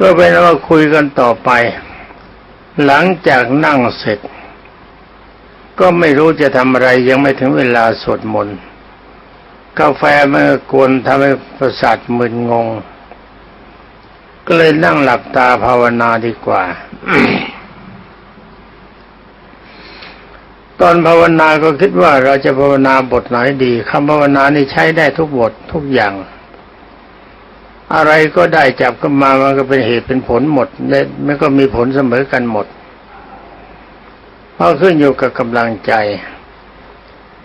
ก็เป็นว่าคุยกันต่อไป หลังจากนั่งเสร็จ ก็ไม่รู้จะทำอะไรยังไม่ถึงเวลาสวดมนต์กาแฟมันกวนทำให้ประสาทมึนงง ก็เลยนั่งหลับตาภาวนาดีกว่า ตอนภาวนาก็คิดว่าเราจะภาวนาบทไหนดีคำภาวนานี่ใช้ได้ทุกบททุกอย่าง อะไรก็ได้จับก็มามันก็เป็นเหตุเป็นผลหมดและมันก็มีผลเสมอกันหมดเพราะขึ้นอยู่กับกำลังใจ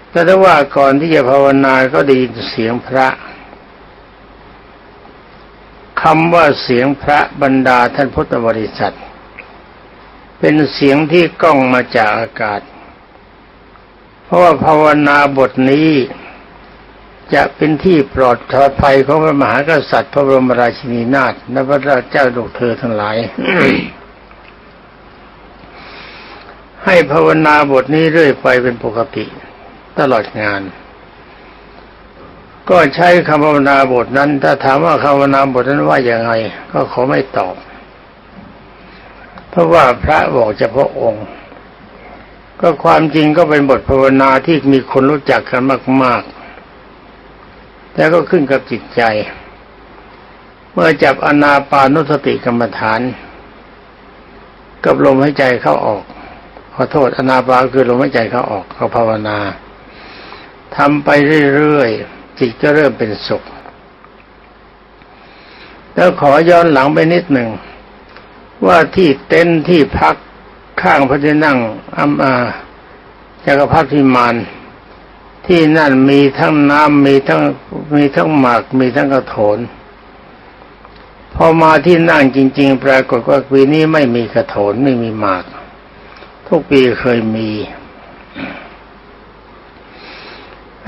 แต่ถ้าว่าก่อนที่จะภาวนาก็ได้ยินเสียงพระคำว่าเสียงพระบรรดาท่านพุทธบริษัท เป็นเสียงที่ก้องมาจากอากาศ เพราะว่าภาวนาบทนี้ จะเป็นที่ปลอดภัยของพระมหากษัตริย์พระบรมราชินีนาถและพระเจ้าลูกเธอทั้งหลาย ให้ภาวนาบทนี้เรื่อยไปเป็นปกติ ตลอดงาน ก็ใช้คำภาวนาบทนั้น ถ้าถามว่าคำภาวนาบทนั้นว่าอย่างไง ก็ขอไม่ตอบ เพราะว่าพระบอกเฉพาะองค์ ก็ความจริงก็เป็นบทภาวนาที่มีคนรู้จักกันมาก ๆ แต่ก็ขึ้นกับจิตใจ เมื่อจับอนาปานุสติกรรมฐานกับลมหายใจเข้าออก ขอโทษอนาปาคือลมหายใจเข้าออกเขาภาวนาทำไปเรื่อยๆ จิตก็เริ่มเป็นสุข แล้วขอย้อนหลังไปนิดหนึ่ง ว่าที่เต็นท์ที่พักข้างพระที่นั่งอัมอาจักรพรรดิมาน ที่นั่นมีทั้งน้ำมีทั้งมีทั้งหมากมีทั้งกระโถนพอมาที่นั่งจริง ๆ ปรากฏว่าปีนี้ไม่มีกระโถนไม่มีหมาก ทุกปีเคยมี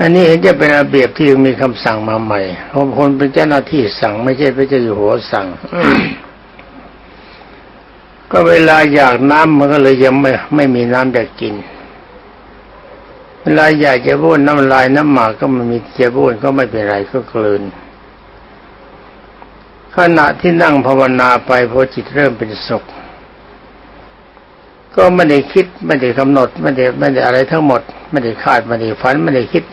อันนี้เห็นจะเป็นระเบียบที่มีคำสั่งมาใหม่เพราะคนเป็นเจ้าหน้าที่สั่งไม่ใช่พระเจ้าอยู่หัวสั่งก็เวลาอยากน้ำมันก็เลยยังไม่ไม่มีน้ำจะกิน เวลาอยากจะบ้วนน้ำลายน้ำหมากก็ไม่มีจะบ้วนก็ไม่เป็นไรก็กลืนขณะที่นั่งภาวนาไปพอจิตเริ่มเป็นสุข ก็ไม่ได้คิดไม่ได้กำหนดไม่ได้ไม่ได้อะไรทั้งหมด ไม่ได้คาดไม่ได้ฝันไม่ได้คิด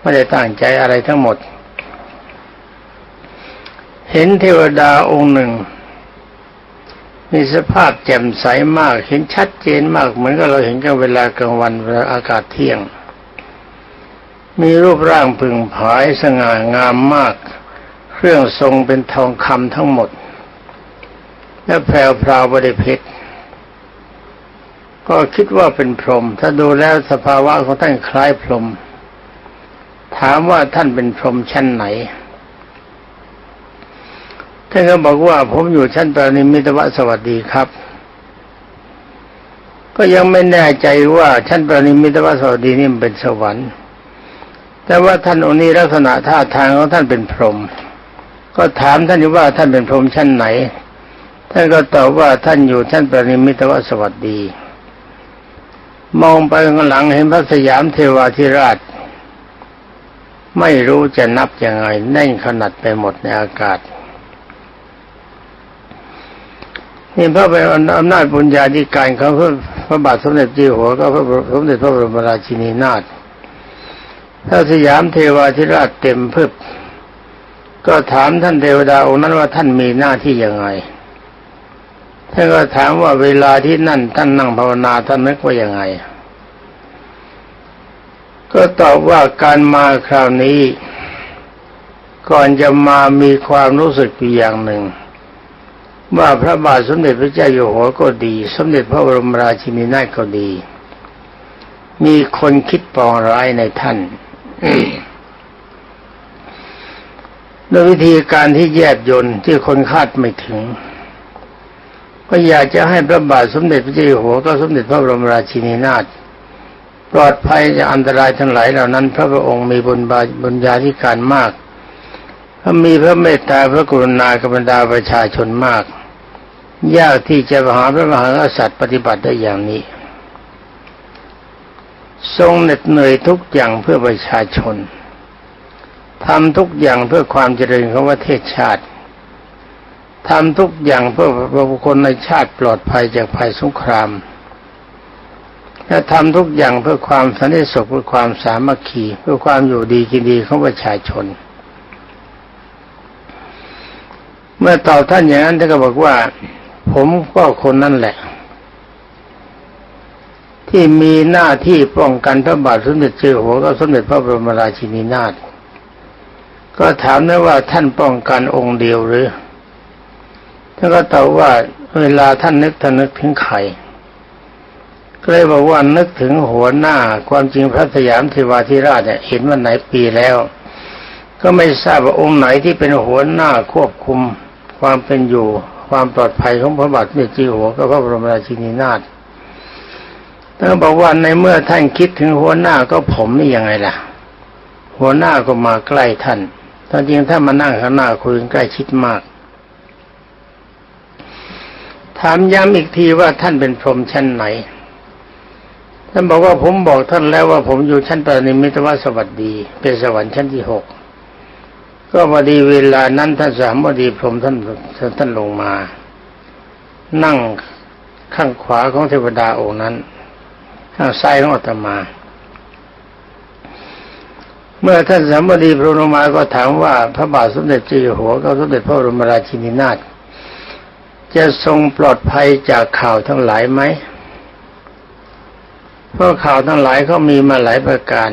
ไม่ได้ตั้งใจอะไรทั้งหมด เห็นเทวดาองค์หนึ่ง มีสภาพแจ่มใสมาก เห็นชัดเจนมาก เหมือนกับเราเห็นกันเวลากลางวันเวลาอากาศเที่ยง มีรูปร่างพึงผายสง่างามมาก เครื่องทรงเป็นทองคำทั้งหมด และแพรวพราวบริเพชรก็คิดว่าเป็นพรหมถ้าดูแล้วสภาวะของท่านคล้ายพรหมถามว่าท่านเป็นพรหมชั้นไหน ท่านก็บอกว่าผมอยู่ชั้นปรนิมิตวสวัสดีครับ ก็ยังไม่แน่ใจว่าชั้นปรนิมิตวสวัสดีนี่มันเป็นสวรรค์ แต่ว่าท่านองค์นี้ลักษณะท่าทางของท่านเป็นพรหมก็ถามท่านว่าท่านเป็นพรหมชั้นไหน ท่านก็ตอบว่าท่านอยู่ชั้นปรนิมิตวสวัสดี มองไปข้างหลังเห็นพระสยามเทวาธิราช ไม่รู้จะนับยังไงแน่นขนาดไปหมดในอากาศ นี่พระเป็นอำนาจบุญญาธิการเของพระพระบาทสมเด็จเจ้าหัวก็พระสมเด็จพระบรมราชินีนาถพระสยามเทวาธิราชเต็มพึบก็ถามท่านเทวดาองค์นั้นว่าท่านมีหน้าที่ยังไงท่านก็ถามว่าเวลาที่นั่นท่านนั่งภาวนาท่านนึกว่ายังไง ก็ตอบว่าการมาคราวนี้ ก่อนจะมามีความรู้สึกอยู่อย่างหนึ่ง ว่าพระบาทสมเด็จพระเจ้าอยู่หัวก็ดี สมเด็จพระบรมราชินีนาถก็ดี มีคนคิดปองร้ายในท่านด้วยวิธีการที่แยบยนต์ที่คนคาดไม่ถึง ก็อยากจะให้พระบาทสมเด็จพระเจ้าอยู่หัวก็สมเด็จพระบรมราชินีนาถปลอดภัยจากอันตรายทั้งหลายเหล่านั้น พระองค์มีบุญบาบุญญาธิการมาก พระมีพระเมตตาพระกรุณากับบรรดาประชาชนมาก ยากที่จะหาพระมหากษัตริย์ปฏิบัติได้อย่างนี้ ทรงเหน็ดเหนื่อยทุกอย่างเพื่อประชาชนทำทุกอย่างเพื่อความเจริญของประเทศชาติทำทุกอย่างเพื่อบุคคลในชาติปลอดภัยจากภัยสงครามและทำทุกอย่างเพื่อความสันติสุขเพื่อความสามัคคีเพื่อความอยู่ดีกินดีของประชาชน เมื่อตอบท่านอย่างนั้นท่านก็บอกว่า ผมก็คนนั่นแหละ ที่มีหน้าที่ป้องกันพระบาทสมเด็จเจ้าหัวก็สมเด็จพระบรมราชินีนาถก็ถามได้ว่าท่านป้องกันองค์เดียวหรือท่านก็ตอบว่าเวลาท่านนึกท่านนึกถึงใครก็เลยบอกว่านึกถึงหัวหน้า ความจริงพระสยามเทวาธิราชเนี่ยเห็นวันไหนปีแล้ว ก็ไม่ทราบว่าองค์ไหนที่เป็นหัวหน้าควบคุม ความเป็นอยู่ ความปลอดภัยของพระบาทสมจเจ้าอยู่หัวก็พระบรมราชินีนาถท่านบอกว่าในเมื่อท่านคิดถึงหัวหน้าก็ผมนี่ยังไงล่ะ หัวหน้าก็มาใกล้ท่านตอนจริงถ้ามานั่งข้างหน้าคุยกันใกล้ชิดมาก ถามย้ำอีกทีว่าท่านเป็นพรหมชั้นไหน ท่านบอกว่าผมบอกท่านแล้วว่าผมอยู่ชั้นปรนิมิตวสวัสดี เป็นสวรรค์ชั้นที่หก ก็พอดีเวลานั้นท่านสามบดีพรหมท่านท่านลงมา นั่งข้างขวาของเทวดาองค์นั้น ข้างซ้ายของอาตมา เมื่อท่านสามบดีพรหมลงมาก็ถามว่า พระบาทสมเด็จเจ้าอยู่หัวก็สมเด็จพระบรมราชินีนาถจะทรงปลอดภัยจากข่าวทั้งหลายไหมเพราะข่าวทั้งหลายเขามีมาหลายประการ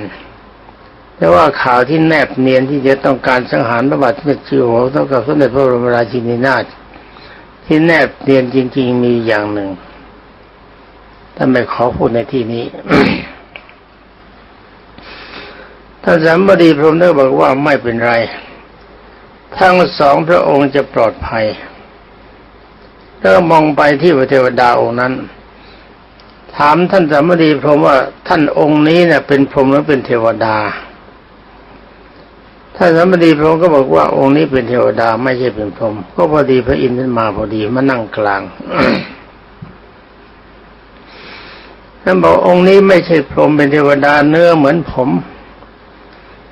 แต่ว่าข่าวที่แนบเนียนที่จะต้องการสังหารพระบาทสมเด็จเจ้าอยู่หัวเท่ากับสมเด็จพระบรมราชินีนาถที่แนบเนียนจริง ๆ มีอย่างหนึ่งท่านไม่ขอพูดในที่นี้ท่านสามบดีพรหมได้บอกว่าไม่เป็นไร ทั้งสองพระองค์จะปลอดภัยแล้วมองไปที่พระเทวดาองค์นั้น ถามท่านสามบดีพรหมว่าท่านองค์นี้เนี่ยเป็นพรหมหรือเป็นเทวดา ท่านสมบดีพรหมก็บอกว่าองค์นี้เป็นเทวดาไม่ใช่เป็นพรหมก็พอดีพระอินทร์ท่านมาพอดีมานั่งกลางท่านบอกองค์นี้ไม่ใช่พรหมเป็นเทวดาเนื้อเหมือนผม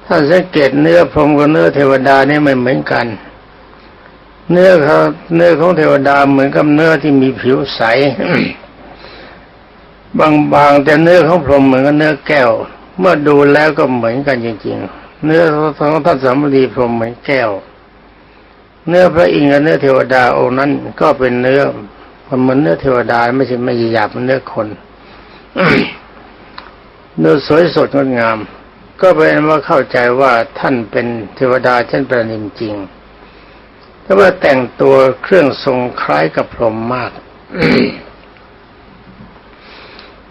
ถ้าสังเกตเนื้อพรหมกับเนื้อเทวดาเนี่ยไม่เหมือนกัน เนื้อเขาเนื้อของเทวดาเหมือนกับเนื้อที่มีผิวใส บางๆแต่เนื้อของพรหมเหมือนกับเนื้อแก้ว เมื่อดูแล้วก็เหมือนกันจริงๆ เนื้อของท่านสามดีพรหมเหมือนแก้ว เนื้อพระอินทร์กับเนื้อเทวดาองค์นั้น ก็เป็นเนื้อเหมือนเนื้อเทวดาไม่ใช่ไม่หยาบเหมือนเนื้อคนเนื้อสวยสดงดงาม ก็เป็นว่าเข้าใจว่าท่านเป็นเทวดาชั้นประณีตจริงแต่ว่าแต่งตัวเครื่องทรงคล้ายกับพรหมมาก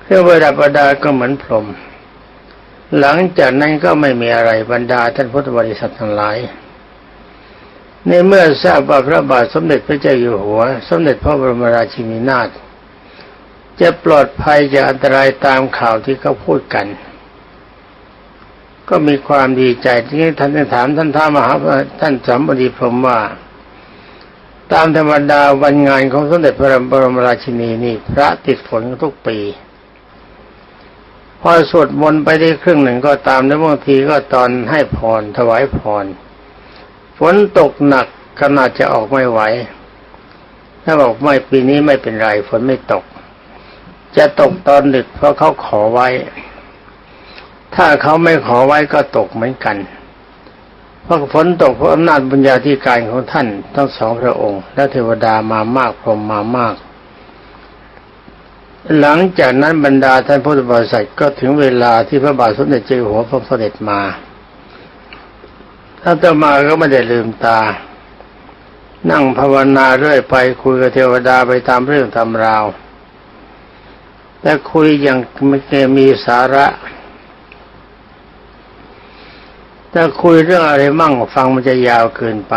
เครื่องประดับประดาก็เหมือนพรหม หลังจากนั้นก็ไม่มีอะไรบรรดาท่านพุทธบริษัททั้งหลาย ในเมื่อทราบว่าพระบาทสมเด็จพระเจ้าอยู่หัว สมเด็จพระบรมราชินีนาถจะปลอดภัยจากอันตรายตามข่าวที่เขาพูดกัน ก็มีความดีใจที่ท่านได้ถามท่านท้ามหาท่านสมบดีพรมว่า ตามธรรมดาวันงานของสมเด็จพระบรมราชินีนี่พระติดฝนทุกปี พอสวดมนต์ไปได้ครึ่งหนึ่งก็ตามแล้วบางทีก็ตอนให้พรถวายพรฝนตกหนักขนาดจะออกไม่ไหวถ้าบอกไม่ปีนี้ไม่เป็นไรฝนไม่ตก จะตกตอนดึกเพราะเขาขอไว้ ถ้าเขาไม่ขอไว้ก็ตกเหมือนกันเพราะฝนตกเพราะอำนาจบุญญาธิการของท่านทั้งสองพระองค์ และเทวดามามากพรหมมามาก หลังจากนั้นบรรดาท่านพุทธบริษัทก็ถึงเวลาที่พระบาทสมเด็จเจ้าหัวพระเสด็จมาถ้าต่อมาก็ไม่ได้ลืมตา นั่งภาวนาเรื่อยไปคุยกับเทวดาไปตามเรื่องตามราวแต่คุยอย่างไม่เคยมีสาระถ้าคุยเรื่องอะไรมั่งฟังมันจะยาวเกินไป